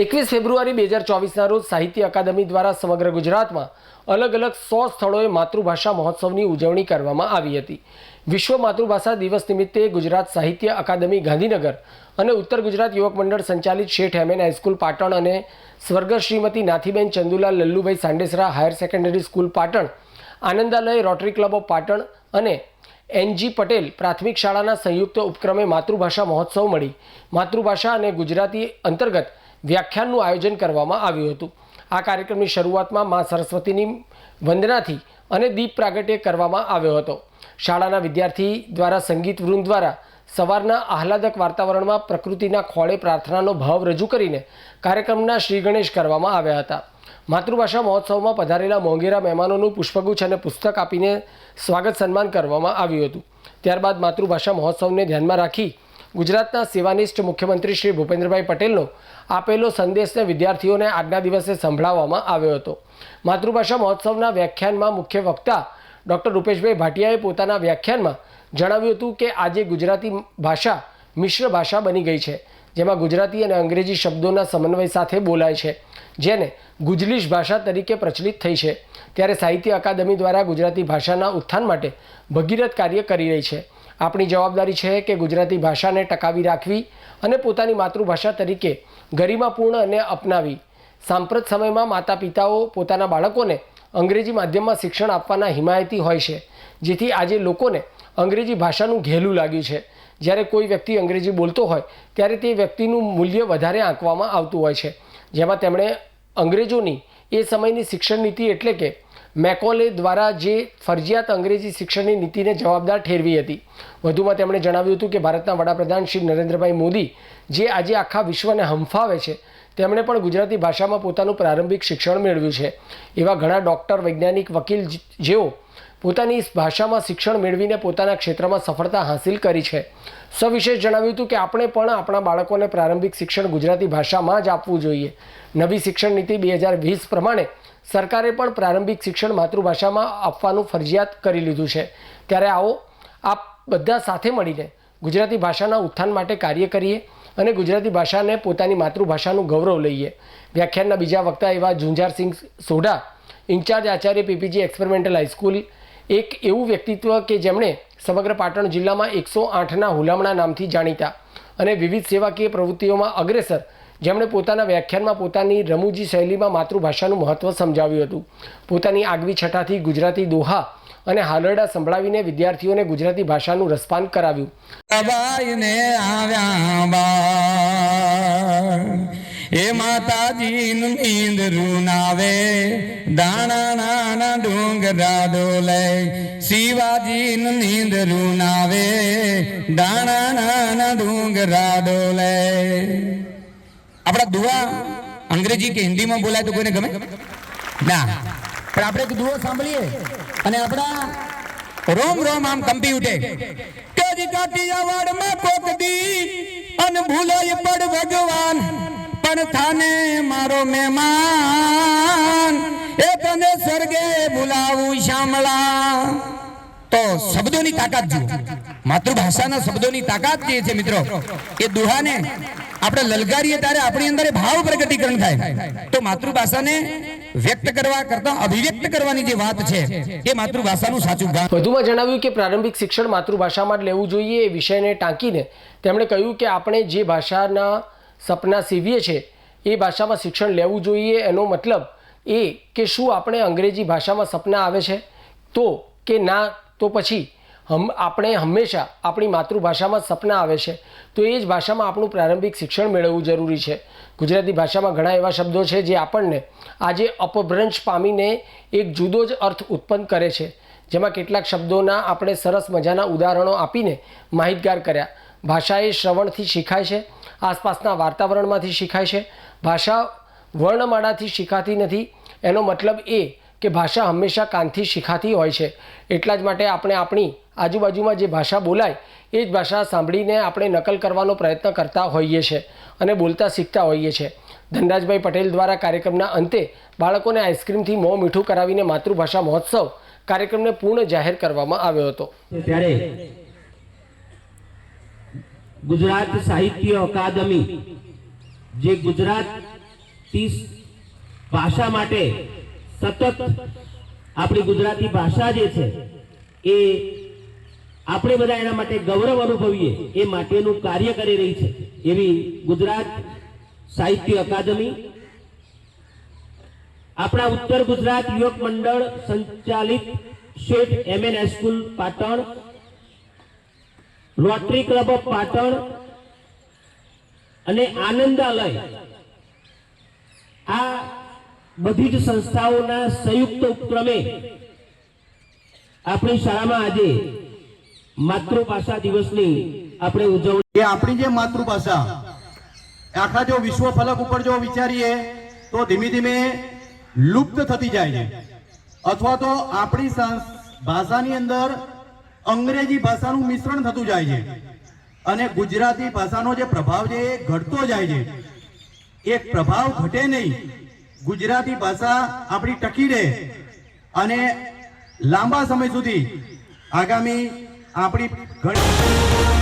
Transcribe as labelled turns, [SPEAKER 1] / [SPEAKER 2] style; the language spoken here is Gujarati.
[SPEAKER 1] એકવીસ ફેબ્રુઆરી બે હજાર ચોવીસના રોજ સાહિત્ય અકાદમી દ્વારા સમગ્ર ગુજરાતમાં અલગ અલગ સો સ્થળોએ માતૃભાષા મહોત્સવની ઉજવણી કરવામાં આવી હતી. વિશ્વ માતૃભાષા દિવસ નિમિત્તે ગુજરાત સાહિત્ય અકાદમી ગાંધીનગર અને ઉત્તર ગુજરાત યુવક મંડળ સંચાલિત શેઠ હેમેન હાઈસ્કૂલ પાટણ અને સ્વર્ગ Shrimati Nathiben Chandulal Lallubhai Sandesara higher secondary school Patan, Anandalaya Rotary club of Patan અને એનજી પટેલ પ્રાથમિક શાળાના સંયુક્ત ઉપક્રમે માતૃભાષા મહોત્સવ મળી. માતૃભાષા અને ગુજરાતી અંતર્ગત વ્યાખ્યાનનું આયોજન કરવામાં આવ્યું હતું. આ કાર્યક્રમની શરૂઆતમાં મા સરસ્વતીની વંદનાથી અને દીપ પ્રાગટ્ય કરવામાં આવ્યો હતો. શાળાના વિદ્યાર્થી દ્વારા સંગીત વૃંદ દ્વારા સવારના આહલાદક વાતાવરણમાં પ્રકૃતિના ખોળે પ્રાર્થનાનો ભાવ રજૂ કરીને કાર્યક્રમના શ્રી ગણેશ કરવામાં આવ્યા હતા. માતૃભાષા મહોત્સવમાં પધારેલા મોંઘેરા મહેમાનોનું પુષ્પગુચ્છ અને પુસ્તક આપીને સ્વાગત સન્માન કરવામાં આવ્યું હતું. ત્યારબાદ માતૃભાષા મહોત્સવને ધ્યાનમાં રાખી ગુજરાતના સેવાનિષ્ઠ મુખ્યમંત્રી શ્રી ભૂપેન્દ્રભાઈ પટેલનો આપેલો સંદેશને વિદ્યાર્થીઓને આજના દિવસે સંભળાવવામાં આવ્યો હતો. માતૃભાષા મહોત્સવના વ્યાખ્યાનમાં મુખ્ય વક્તા ડૉક્ટર રૂપેશભાઈ ભાટિયાએ પોતાના વ્યાખ્યાનમાં જણાવ્યું હતું કે આજે ગુજરાતી ભાષા મિશ્ર ભાષા બની ગઈ છે, જેમાં ગુજરાતી અને અંગ્રેજી શબ્દોના સમન્વય સાથે બોલાય છે, જેને ગુજલિશ ભાષા તરીકે પ્રચલિત થઈ છે. ત્યારે સાહિત્ય અકાદમી દ્વારા ગુજરાતી ભાષાના ઉત્થાન માટે ભગીરથ કાર્ય કરી રહી છે. આપણી જવાબદારી છે કે ગુજરાતી ભાષાને ટકાવી રાખવી અને પોતાની માતૃભાષા તરીકે ગરિમાપૂર્ણ અને અપનાવી. સાંપ્રત સમયમાં માતા પિતાઓ પોતાના બાળકોને અંગ્રેજી માધ્યમમાં શિક્ષણ આપવાના હિમાયતી હોય છે, જેથી આજે લોકોને અંગ્રેજી ભાષાનું ઘેલું લાગ્યું છે. જ્યારે કોઈ વ્યક્તિ અંગ્રેજી બોલતો હોય, ત્યારે તે વ્યક્તિનું મૂલ્ય વધારે આંકવામાં આવતું હોય છે. જેમાં તેમણે અંગ્રેજોની એ સમયની શિક્ષણ નીતિ એટલે કે મેકોલે દ્વારા જે ફરજિયાત અંગ્રેજી શિક્ષણની નીતિને જવાબદાર ઠેરવી હતી. વધુમાં તેમણે જણાવ્યું હતું કે ભારતના વડાપ્રધાન શ્રી નરેન્દ્રભાઈ મોદી, જે આજે આખા વિશ્વને હંફાવે છે તેમણે પણ ગુજરાતી ભાષામાં પોતાનું પ્રારંભિક શિક્ષણ મેળવ્યું છે. એવા ઘણા ડૉક્ટર, વૈજ્ઞાનિક, વકીલ જેઓ પોતાની ભાષામાં શિક્ષણ મેળવીને પોતાના ક્ષેત્રમાં સફળતા હાંસિલ કરી છે. સવિશેષ જણાવ્યું હતું કે આપણે પણ આપણા બાળકોને પ્રારંભિક શિક્ષણ ગુજરાતી ભાષામાં જ આપવું જોઈએ. નવી શિક્ષણ નીતિ બે હજાર વીસ પ્રમાણે સરકારે પણ પ્રારંભિક શિક્ષણ માતૃભાષામાં આપવાનું ફરજિયાત કરી લીધું છે. ત્યારે આવો, આપ બધા સાથે મળીને ગુજરાતી ભાષાના ઉત્થાન માટે કાર્ય કરીએ. અને ગુજરાતી ભાષાને પોતાની માતૃભાષાનું ગૌરવ લઈએ. વ્યાખ્યાનના બીજા વક્તા એવા ઝુંઝારસિંહ Sodha, in charge Acharya પીપીજી experimental high school, એક એવું વ્યક્તિત્વ કે જેમણે સમગ્ર પાટણ જિલ્લામાં એકસો આઠના હુલામણા નામથી જાણીતા અને વિવિધ સેવાકીય પ્રવૃત્તિઓમાં અગ્રેસર, જેમણે પોતાના વ્યાખ્યાનમાં પોતાની રમૂજી શૈલીમાં માતૃભાષાનું મહત્ત્વ સમજાવ્યું હતું. પોતાની આગવી છટાથી ગુજરાતી દોહા અને હાલરડા સંભળાવીને વિદ્યાર્થીઓને ગુજરાતી ભાષાનું રસપાન કરાવ્યું.
[SPEAKER 2] એ માતાજી નીંદ રૂનાવે. દાણા નાના ડુંગરા ડોલે. શિવાજી નીંદ નાવે દાણા નાના ડુંગરા ડોલે. આપણા દુઆ અંગ્રેજી કે હિન્દીમાં બોલાય તો કોઈને ગમે? ના. પણ આપણે એક દુઆ સાંભળીએ. અને આપણા રોમ રોમ આમ કંપી ઉઠે. કેરી કાઠિયાવાડમાં કોક દી અન ભૂલાય પડ ભગવાન, પણ થાને મારો મહેમાન. એ તને સ્વર્ગે બોલાવું શામળા. તો શબ્દોની તાકાત જુઓ. માતૃભાષાના શબ્દોની તાકાત જે છે મિત્રો? એ દુહાને આપણે લલકારીએ ત્યારે આપણી અંદર ભાવ પ્રગટીકરણ થાય. તો માતૃભાષાને વ્યક્ત કરવા કરતા અભિવ્યક્ત કરવાની જે વાત છે, એ માતૃભાષાનું સાચું ગાન
[SPEAKER 1] વધુમાં જણાવ્યું કે પ્રારંભિક શિક્ષણ માતૃભાષામાં જ લેવું જોઈએ એ વિષયને ટાંકીને તેમણે કહ્યું કે આપણે જે ભાષાના સપના સીવીએ છીએ એ ભાષામાં શિક્ષણ લેવું જોઈએ એનો મતલબ એ કે શું આપણે અંગ્રેજી ભાષામાં સપના આવે છે, તો કે ના, તો પછી હમ, આપણે હંમેશા આપણી માતૃભાષામાં સપના આવે છે. તો એ જ ભાષામાં આપણું પ્રારંભિક શિક્ષણ મેળવવું જરૂરી છે. ગુજરાતી ભાષામાં ઘણા એવા શબ્દો છે જે આપણને આજે અપભ્રંશ પામીને એક જુદો જ અર્થ ઉત્પન્ન કરે છે. જેમાં કેટલાક શબ્દોના આપણે સરસ મજાના ઉદાહરણો આપીને માહિતગાર કર્યા. ભાષા એ શ્રવણથી શીખાય છે, આસપાસના વાતાવરણમાંથી શીખાય છે. ભાષા વર્ણમાળાથી શીખાતી નથી. એનો મતલબ એ કે ભાષા હંમેશા કાનથી શીખાતી હોય છે. એટલા જ માટે આપણે આપણી આજુબાજુમાં જે ભાષા બોલાય, એ જ ભાષા સાંભળીને આપણે નકલ કરવાનો પ્રયત્ન કરતા હોઈએ છીએ અને બોલતા શીખતા હોઈએ છીએ ધનરાજભાઈ પટેલ દ્વારા કાર્યક્રમના અંતે બાળકોને આઈસ્ક્રીમથી મોં મીઠું કરાવીને માતૃભાષા મહોત્સવ કાર્યક્રમને પૂર્ણ જાહેર કરવામાં આવ્યો હતો.
[SPEAKER 3] ત્યારે ગુજરાત સાહિત્ય અકાદમી, જે ગુજરાત ભાષા માટે સતત આપણી ગુજરાતી ભાષા જે છે, એ આપણે બધા એના માટે ગૌરવ અનુભવીએ, એ માટેનું કાર્ય કરી રહી છે. એવી ગુજરાત સાહિત્ય અકાદમી, આપણા ઉત્તર ગુજરાત યુવક મંડળ સંચાલિત Sheth MN high school Patan Rotary club of Patan અને આનંદાલય બધી જ સંસ્થાઓના સંયુક્ત ઉપક્રમે આપણી શાળામાં આજે માતૃભાષા દિવસની આપણે ઉજવણી
[SPEAKER 4] આપણી જે માતૃભાષા, આખા જો વિશ્વ ફલક ઉપર જો વિચારીએ, તો ધીમે ધીમે લુપ્ત થતી જાય છે. અથવા તો આપણી ભાષાની અંદર અંગ્રેજી ભાષાનું મિશ્રણ થતું જાય છે. અને ગુજરાતી ભાષાનો જે પ્રભાવ છે એ ઘટતો જાય છે. એ પ્રભાવ ઘટે નહીં. ગુજરાતી ભાષા આપણી ટકી રહે અને લાંબા સમય સુધી આગામી આપણી ઘણી